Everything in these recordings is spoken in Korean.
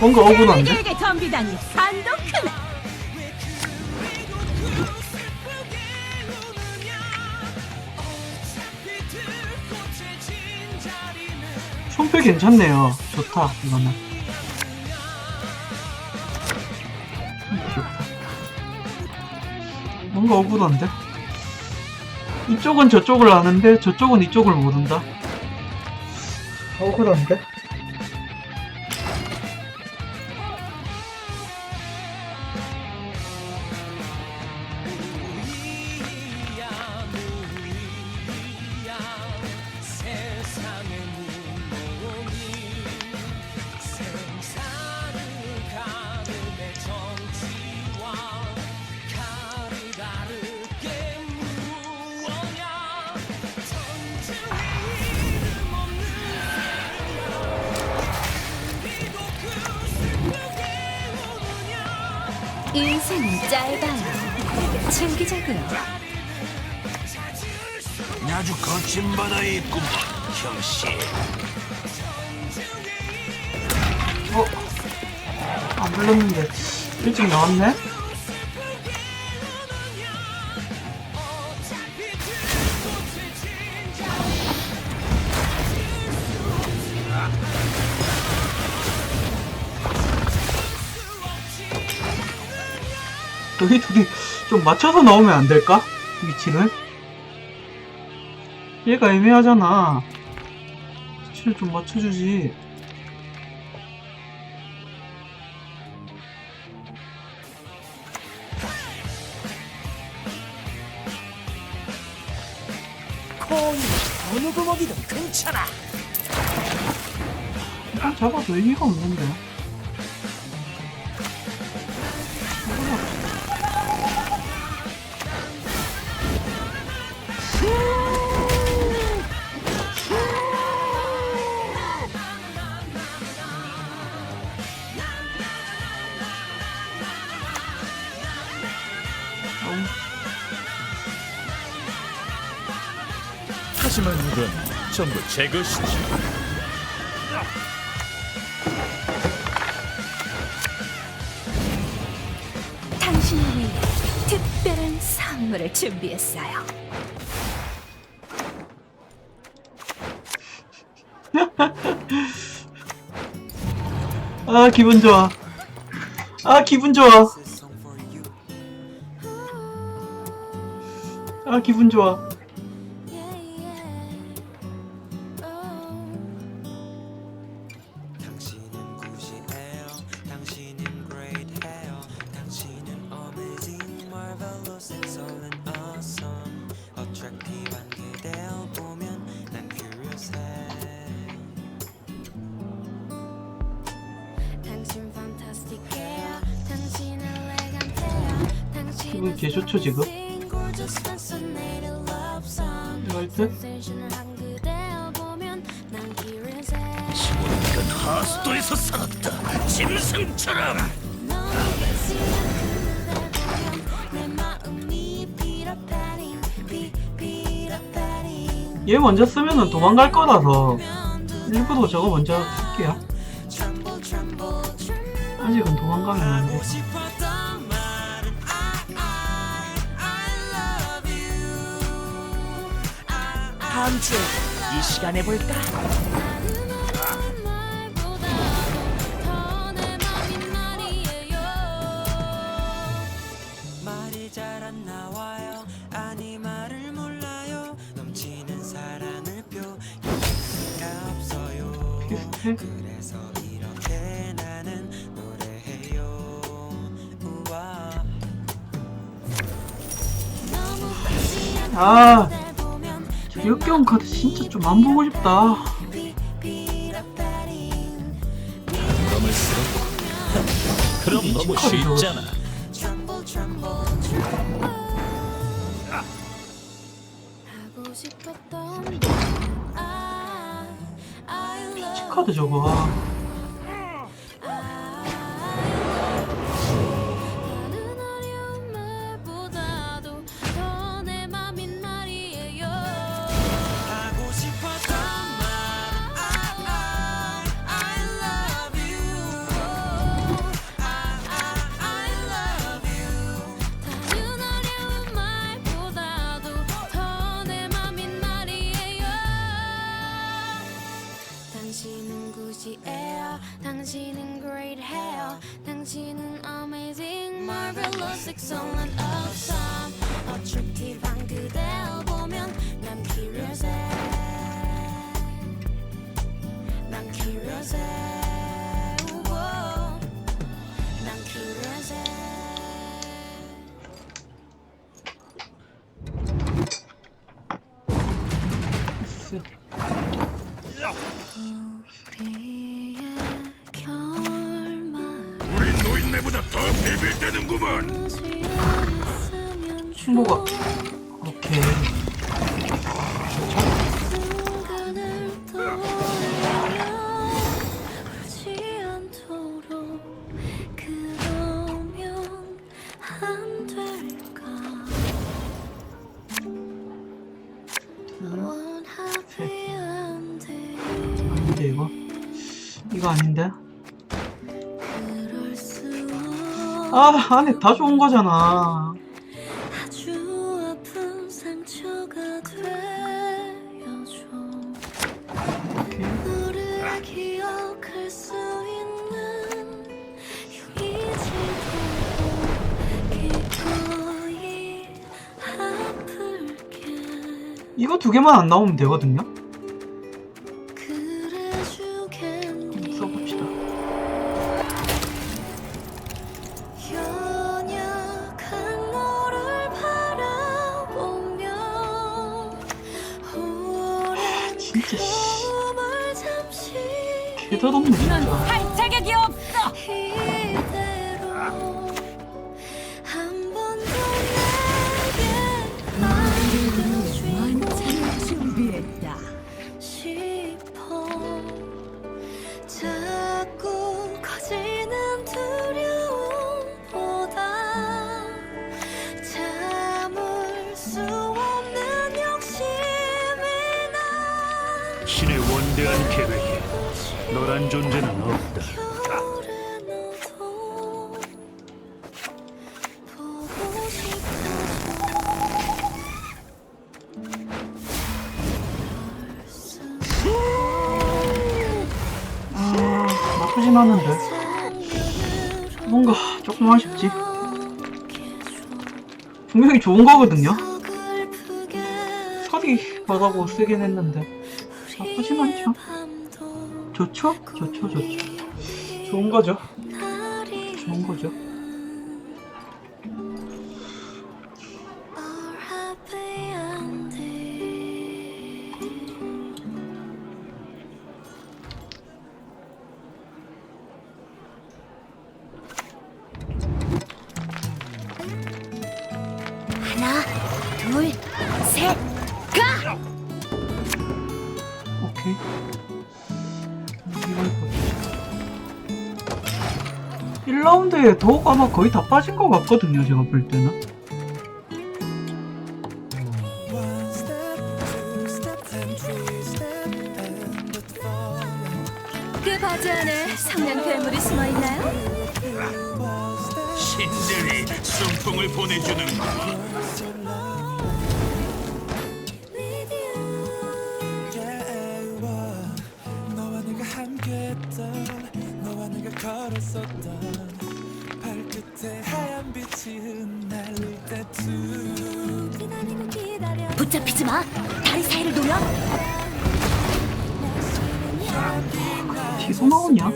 뭔가 억울한데? 그에게 덤비다니 산도 크네. 손패 괜찮네요. 좋다, 이거는. 뭔가 억울한데? 이쪽은 저쪽을 아는데 저쪽은 이쪽을 모른다. 억울한데? 인생은 짧아요. 즐기자고요. 아주 거친 바다에 있구만, 형씨. 어? 안 불렀는데 일찍 나왔네? 여기 둘이 좀 맞춰서 나오면 안 될까? 위치를? 얘가 애매하잖아. 위치를 좀 맞춰주지. 코인 어느 구멍이든 괜찮아. 잡아도 의미가 없는데. 하지만 이건 전부 제 것이지. 당신을 위해 특별한 선물을 준비했어요. 아 기분 좋아. 아 기분 좋아. 아 기분 좋아. 한 그대여 보면 난 curious해 이건 하수도에서 살았다. 짐승처럼. 얘 먼저 쓰면은 도망갈 거라서 일부러 저거 먼저 쓸게요. 아직은 도망가면 안 돼. 다음 주에 이 시간에 볼까? 잘안 나와요. 아니 말을 몰라요. 넘치는 사랑을 없어요? 그래서 이렇게 나는 노래해요. 우와. 아, 역겨운 카드 진짜 좀 안 보고 싶다. 쓰고. 그럼 너무 쉽잖아. 카드 저거. 당신은 great hair 당신은 amazing marvelous excellent awesome 충보가 오케이 순간을 떠올려 울지 않도록 그러면 안 될까 원하지 않대 아닌데 이거? 이거 아닌데 아 안에 다 좋은 거잖아. 아주 아픈 상처가 되어줘. 너를 기억할 수 있는 유이지도 기꺼이 아플게. 이거 두 개만 안 나오면 되거든요 개더럽네 진짜 할 자격이 없어. 이대로 한번더 내게 안겨주고 존재는 없다. 아 나쁘진 않은데. 뭔가 조금 아쉽지. 분명히 좋은 거거든요. 서리 뭐라고 쓰긴 했는데 나쁘진 않죠 좋죠? 좋죠 좋죠 좋은 거죠 좋은 거죠 하나, 둘, 셋, 가! 오케이 1라운드에 더욱 아마 거의 다 빠진 것 같거든요 제가 볼 때는. 그 바지 안에 성냥 괴물이 숨어 있나요? 신들이 순풍을 보내주는구 걸었었던 발끝에 하얀 빛이 흩날릴 때쯤. 기다리고 기다려. 붙잡히지 마. 다리 사이를 노려. 뒤소 나오냐?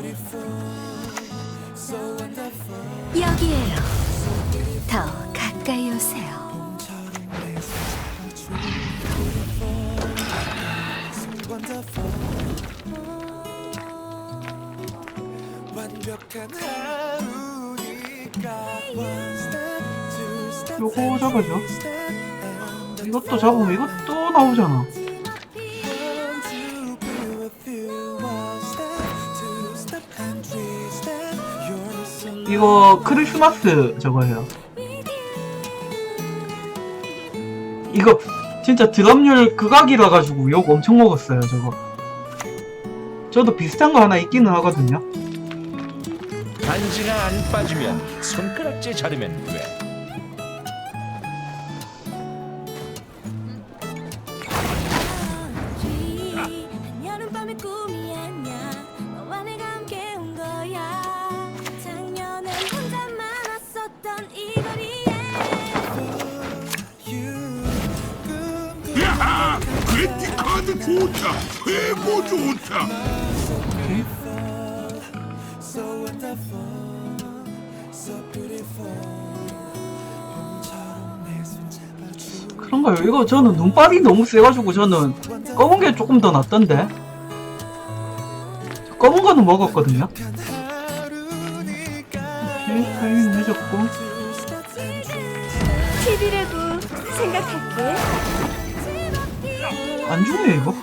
여기에요. 더 가까이 오세요. 완벽한 하루니까 요거 잡아줘. 이것도 잡으면 이것도 나오잖아 이거 크리스마스 저거 해요 이거 진짜 드럼률 극악이라 가지고 욕 엄청 먹었어요 저거 저도 비슷한 거 하나 있기는 하거든요 반지가 안 빠지면 손가락째 자르면 돼. 그래픽 좋다! 회고 좋다! 그런가요? 이거 저는 눈발이 너무 세가지고 저는 검은 게 조금 더 낫던데. 저 검은 거는 먹었거든요. 오케이, 타이밍 늦었고. TV라고 생각할게. 안 주네, 이거.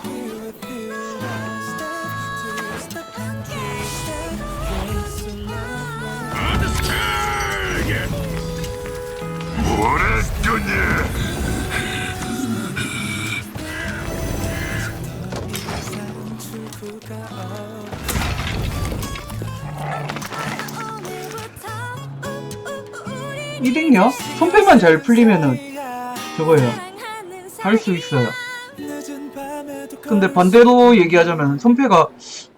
우리 1등이요? 손패만 잘 풀리면은 저거예요. 할 수 있어요. 근데 반대로 얘기하자면 손패가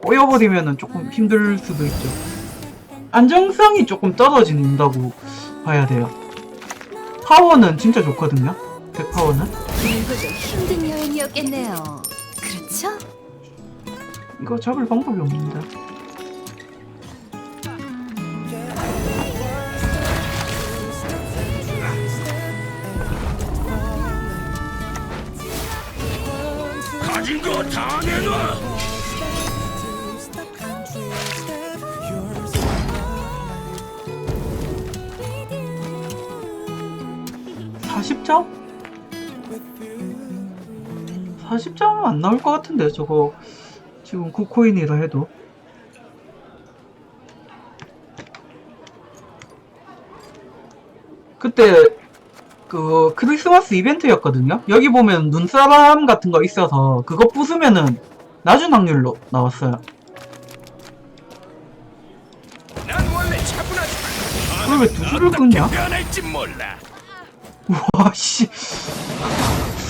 꼬여버리면은 조금 힘들 수도 있죠. 안정성이 조금 떨어진다고 봐야 돼요. 파워는 진짜 좋거든요. 백파워는. 이거 좀 힘든 여행이었겠네요. 그렇죠? 이거 잡을 방법이 없는데. 가진 거 다 내놔. 40점? 40점은 안 나올 것 같은데 저거 지금 9코인이라 해도 그때 그 크리스마스 이벤트였거든요 여기 보면 눈사람 같은 거 있어서 그거 부수면은 낮은 확률로 나왔어요 그걸 왜두 줄을 끊냐? 변할지 몰라. 와씨